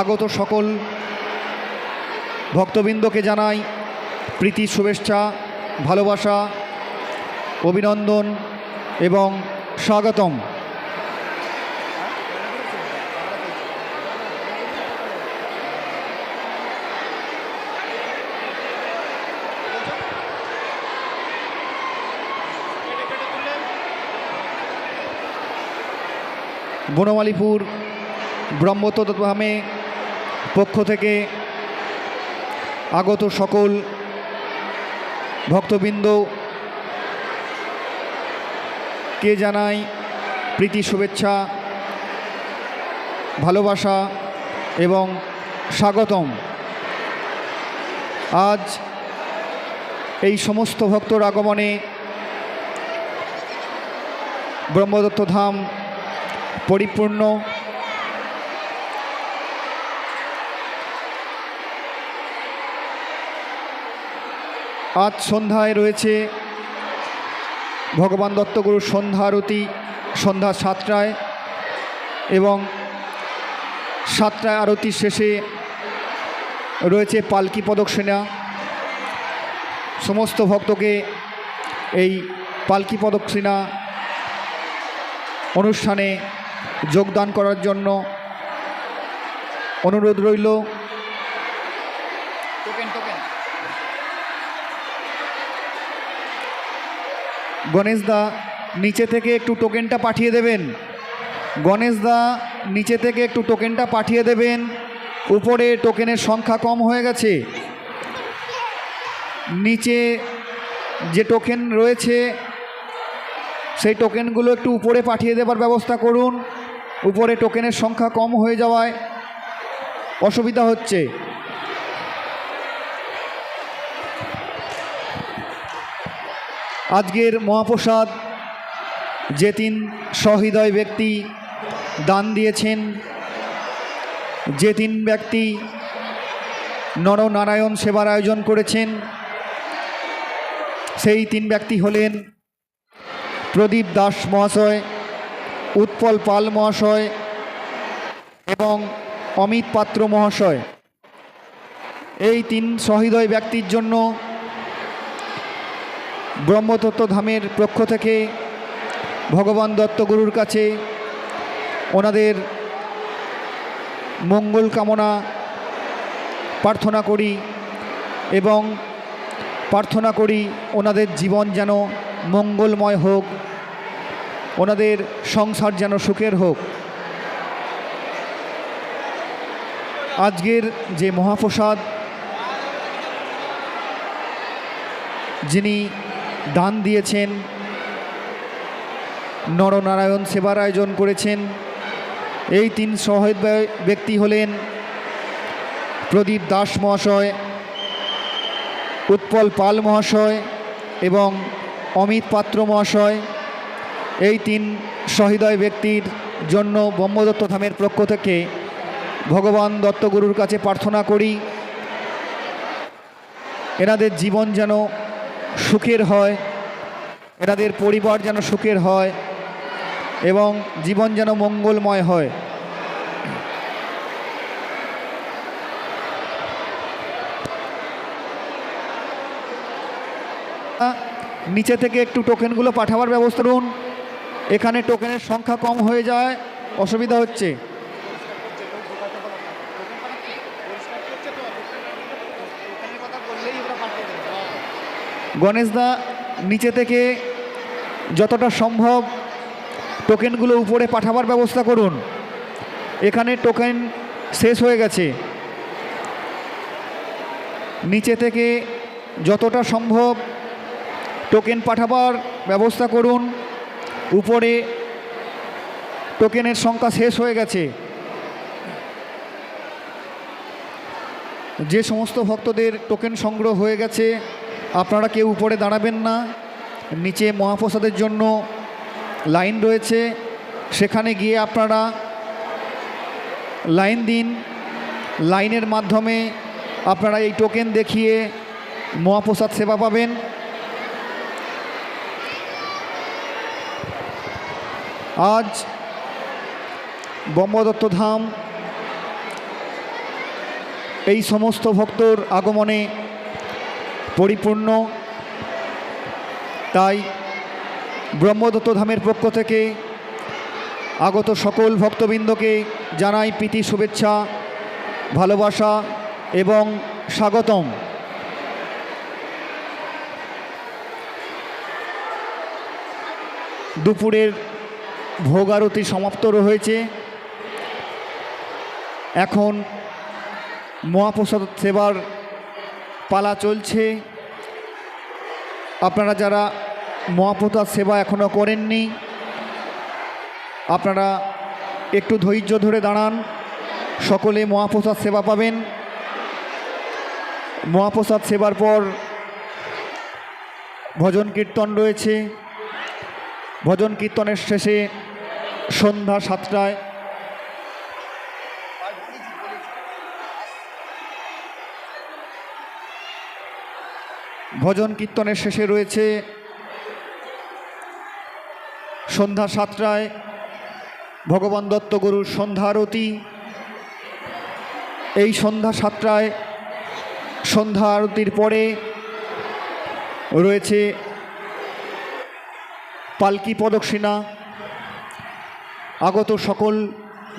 আগত সকল ভক্তবৃন্দকে জানাই প্রীতি শুভেচ্ছা ভালোবাসা অভিনন্দন এবং স্বাগতম। বনমালীপুর ব্রহ্মতধামে পক্ষ থেকে আগত সকল ভক্তবৃন্দ, কে জানাই প্রীতি, শুভেচ্ছা, ভালোবাসা এবং স্বাগতম। আজ এই সমস্ত ভক্তর আগমনে ব্রহ্মদত্ত ধাম পরিপূর্ণ। আজ সন্ধ্যায় রয়েছে ভগবান দত্তগুরু সন্ধ্যা আরতি, সন্ধ্যা সাতটায় এবং সাতটায় আরতি শেষে রয়েছে পালকি প্রদক্ষিণা সমস্ত ভক্তকে এই পালকি প্রদক্ষিণা অনুষ্ঠানে যোগদান করার জন্য অনুরোধ রইল। গণেশদা নিচে থেকে একটু টোকেনটা পাঠিয়ে দেবেন। গণেশদা নিচে থেকে একটু টোকেনটা পাঠিয়ে দেবেন। উপরে টোকেনের সংখ্যা কম হয়ে গেছে। নিচে যে টোকেন রয়েছে, সেই টোকেনগুলো একটু উপরে পাঠিয়ে দেবার ব্যবস্থা করুন। উপরে টোকেনের সংখ্যা কম হয়ে যাওয়ায় অসুবিধা হচ্ছে। আজকের মহাপ্রসাদ যে তিন সহৃদয় ব্যক্তি দান দিয়েছেন যে তিন ব্যক্তি নরনারায়ণ সেবার আয়োজন করেছেন, সেই তিন ব্যক্তি হলেন প্রদীপ দাস মহাশয়, উৎপল পাল মহাশয় এবং অমিত পাত্র মহাশয়। এই তিন সহৃদয় ব্যক্তির জন্য ব্রহ্মতত্ত্ব ধামের পক্ষ থেকে ভগবান দত্তগুরুর কাছে ওনাদের মঙ্গল কামনা প্রার্থনা করি এবং প্রার্থনা করি ওনাদের জীবন যেন মঙ্গলময় হোক, ওনাদের সংসার যেন সুখের হোক। আজকের যে মহাপ্রসাদ, যিনি দান দিয়েছেন। নরনারায়ণ সেবার আয়োজন করেছেন। এই তিন সহৃদ ব্যক্তি হলেন প্রদীপ দাস মহাশয়, উৎপল পাল মহাশয় এবং অমিত পাত্র মহাশয়। এই তিন সহৃদয় ব্যক্তির জন্য ব্রহ্মদত্ত ধামের পক্ষ থেকে ভগবান দত্তগুরুর কাছে প্রার্থনা করি। এনাদের জীবন যেন সুখের হয়, এনাদের পরিবার যেন সুখের হয় এবং জীবন যেন মঙ্গলময় হয়। নিচে থেকে একটু টোকেনগুলো পাঠাবার ব্যবস্থা করুন। এখানে টোকেনের সংখ্যা কম হয়ে যায়, অসুবিধা হচ্ছে। গণেশদা, নিচে থেকে যতটা সম্ভব টোকেনগুলো উপরে পাঠাবার ব্যবস্থা করুন। এখানে টোকেন শেষ হয়ে গেছে। নিচে থেকে যতটা সম্ভব টোকেন পাঠাবার ব্যবস্থা করুন। উপরে টোকেনের সংখ্যা শেষ হয়ে গেছে। যে সমস্ত ভক্তদের টোকেন সংগ্রহ হয়ে গেছে আপনারা কেউ উপরে দাঁড়াবেন না। নিচে মহাপ্রসাদের জন্য লাইন রয়েছে। সেখানে গিয়ে আপনারা লাইন দিন। লাইনের মাধ্যমে আপনারা এই টোকেন দেখিয়ে মহাপ্রসাদ সেবা পাবেন। আজ ব্রহ্মদত্ত ধাম এই সমস্ত ভক্তর আগমনে পরিপূর্ণ। তাই ব্রহ্মদত্ত ধামের পক্ষ থেকে আগত সকল ভক্তবৃন্দকে জানাই প্রীতি, শুভেচ্ছা, ভালোবাসা এবং স্বাগতম। দুপুরের ভোগ আরতি সমাপ্ত রয়েছে। এখন মহাপ্রসাদ সেবার পালা চলছে। আপনারা যারা মহাপ্রসাদ সেবা এখনও করেননি, আপনারা একটু ধৈর্য ধরে দাঁড়ান। সকলে মহাপ্রসাদ সেবা পাবেন। মহাপ্রসাদ সেবার পর ভজন কীর্তন রয়েছে। ভজন কীর্তনের শেষে সন্ধ্যা সাতটায় ভজন কীর্তনের শেষে রয়েছে সন্ধ্যা সাতটায় ভগবান দত্তগুরুর সন্ধ্যা আরতি। এই সন্ধ্যা সাতটায় সন্ধ্যা আরতির পরে রয়েছে পালকি প্রদক্ষিণা আগত সকল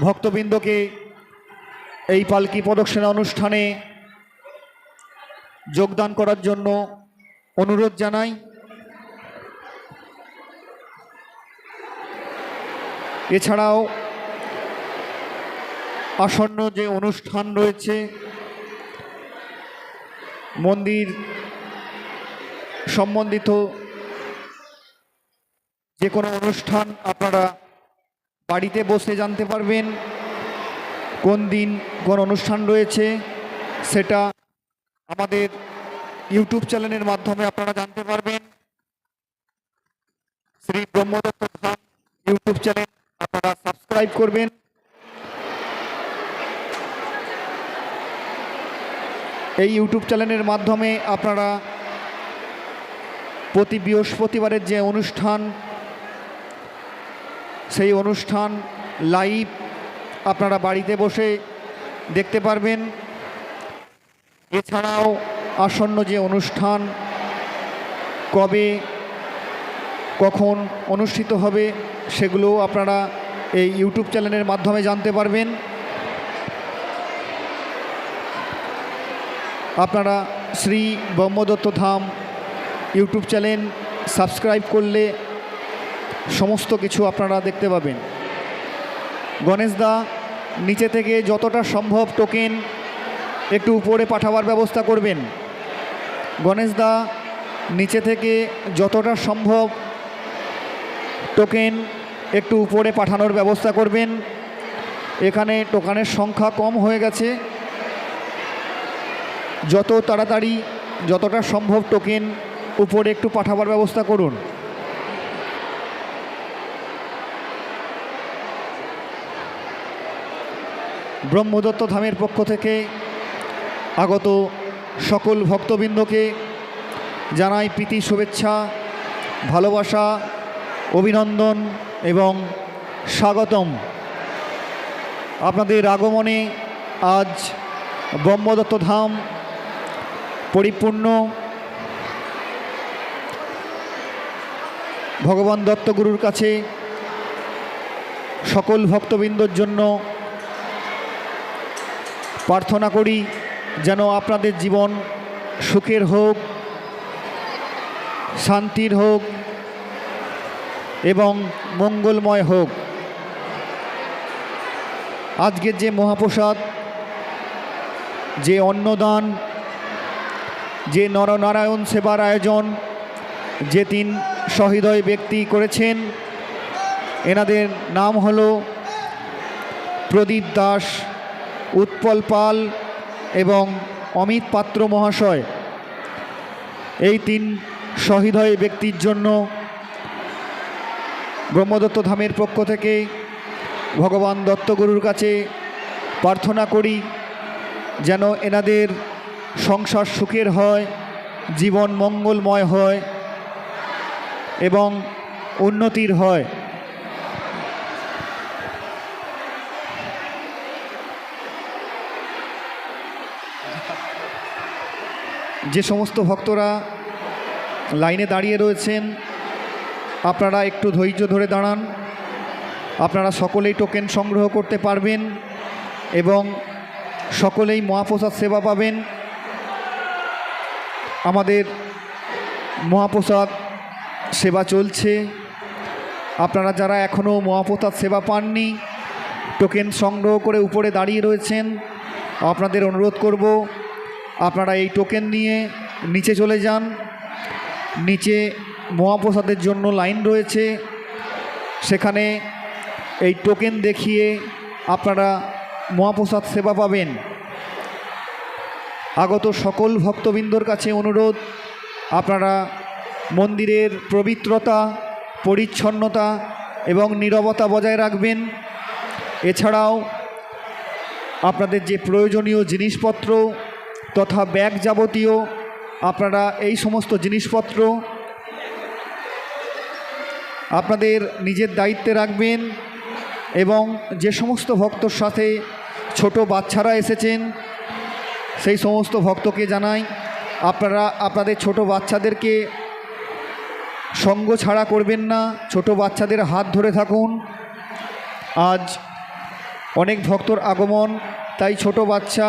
ভক্তবৃন্দকে এই পালকি প্রদক্ষিণা অনুষ্ঠানে যোগদান করার জন্য অনুরোধ জানাই। এছাড়াও আসন্ন যে অনুষ্ঠান রয়েছে, মন্দির সম্বন্ধিত যে কোনো অনুষ্ঠান আপনারা বাড়িতে বসে জানতে পারবেন, কোন দিন কোন অনুষ্ঠান রয়েছে, সেটা আমাদের ইউটিউব চ্যানেলের মাধ্যমে আপনারা জানতে পারবেন। শ্রী ব্রহ্মদত্ত ধাম ইউটিউব চ্যানেল আপনারা সাবস্ক্রাইব করবেন। এই ইউটিউব চ্যানেলের মাধ্যমে আপনারা প্রতি বৃহস্পতিবারের যে অনুষ্ঠান, সেই অনুষ্ঠান লাইভ আপনারা বাড়িতে বসে দেখতে পারবেন। এছাড়াও আসন্ন যে অনুষ্ঠান, কবে, কখন অনুষ্ঠিত হবে, সেগুলো আপনারা এই ইউটিউব চ্যানেলের মাধ্যমে জানতে পারবেন। আপনারা Shri Brahmadatta Dham YouTube channel subscribe করলে সমস্ত কিছু আপনারা দেখতে পাবেন। গণেশদা নিচে থেকে যতটা সম্ভব টোকেন একটু উপরে পাঠাবার ব্যবস্থা করবেন। গণেশদা নিচে থেকে যতটা সম্ভব টোকেন একটু উপরে পাঠানোর ব্যবস্থা করবেন। এখানে টোকানের সংখ্যা কম হয়ে গেছে। যত তাড়াতাড়ি, যতটা সম্ভব টোকেন উপরে একটু পাঠাবার ব্যবস্থা করুন। ব্রহ্মদত্ত ধামের পক্ষ থেকে আগত সকল ভক্তবৃন্দকে জানাই প্রীতি, শুভেচ্ছা, ভালোবাসা, অভিনন্দন এবং স্বাগতম। আপনাদের আগমনে আজ ব্রহ্মদত্ত ধাম পরিপূর্ণ। ভগবান দত্তগুরুর কাছে সকল ভক্তবৃন্দর জন্য প্রার্থনা করি। যেন আপনাদের জীবন সুখের হোক, শান্তির হোক এবং মঙ্গলময় হোক। আজকের যে মহাপ্রসাদ, যে অন্নদান, যে নরনারায়ণ সেবার আয়োজন, যে তিন সহৃদয় ব্যক্তি করেছেন, এনাদের নাম হল প্রদীপ দাস, উৎপল পাল এবং অমিত পাত্র মহাশয়। এই তিন সহৃদয় ব্যক্তির জন্য ব্রহ্মদত্ত ধামের পক্ষ থেকে ভগবান দত্তগুরুর কাছে প্রার্থনা করি, যেন এনাদের সংসার সুখের হয়, জীবন মঙ্গলময় হয় এবং উন্নতির হয়। যে সমস্ত ভক্তরা লাইনে দাঁড়িয়ে রয়েছেন, আপনারা একটু ধৈর্য ধরে দাঁড়ান। আপনারা সকলেই টোকেন সংগ্রহ করতে পারবেন এবং সকলেই মহাপ্রসাদ সেবা পাবেন। আমাদের মহাপ্রসাদ সেবা চলছে। আপনারা যারা এখনও মহাপ্রসাদ সেবা পাননি, টোকেন সংগ্রহ করে উপরে দাঁড়িয়ে রয়েছেন, আপনাদের অনুরোধ করব আপনারা এই টোকেন নিয়ে নিচে চলে যান। নিচে মহাপ্রসাদের জন্য লাইন রয়েছে। সেখানে এই টোকেন দেখিয়ে আপনারা মহাপ্রসাদ সেবা পাবেন। আগত সকল ভক্তবৃন্দর কাছে অনুরোধ, আপনারা মন্দিরের পবিত্রতা, পরিচ্ছন্নতা এবং নীরবতা বজায় রাখবেন। এছাড়াও আপনাদের যে প্রয়োজনীয় জিনিসপত্র তথা ব্যাগ যাবতীয়, আপনারা এই সমস্ত জিনিসপত্র আপনাদের নিজের দায়িত্বে রাখবেন এবং যে সমস্ত ভক্তর সাথে ছোট বাচ্চারা এসেছেন, সেই সমস্ত ভক্তকে জানাই, আপনারা, আপনাদের ছোট বাচ্চাদেরকে সঙ্গ ছাড়া করবেন না, ছোট বাচ্চাদের হাত ধরে থাকুন। আজ অনেক ভক্তর আগমন, তাই ছোট বাচ্চা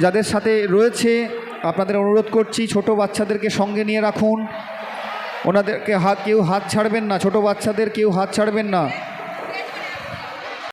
যাদের সাথে রয়েছে, আপনাদের অনুরোধ করছি, ছোট বাচ্চাদেরকে সঙ্গে নিয়ে রাখুন। ওনাদেরকে হাত, কেউ হাত ছাড়বেন না, ছোট বাচ্চাদের কেউ হাত ছাড়বেন না।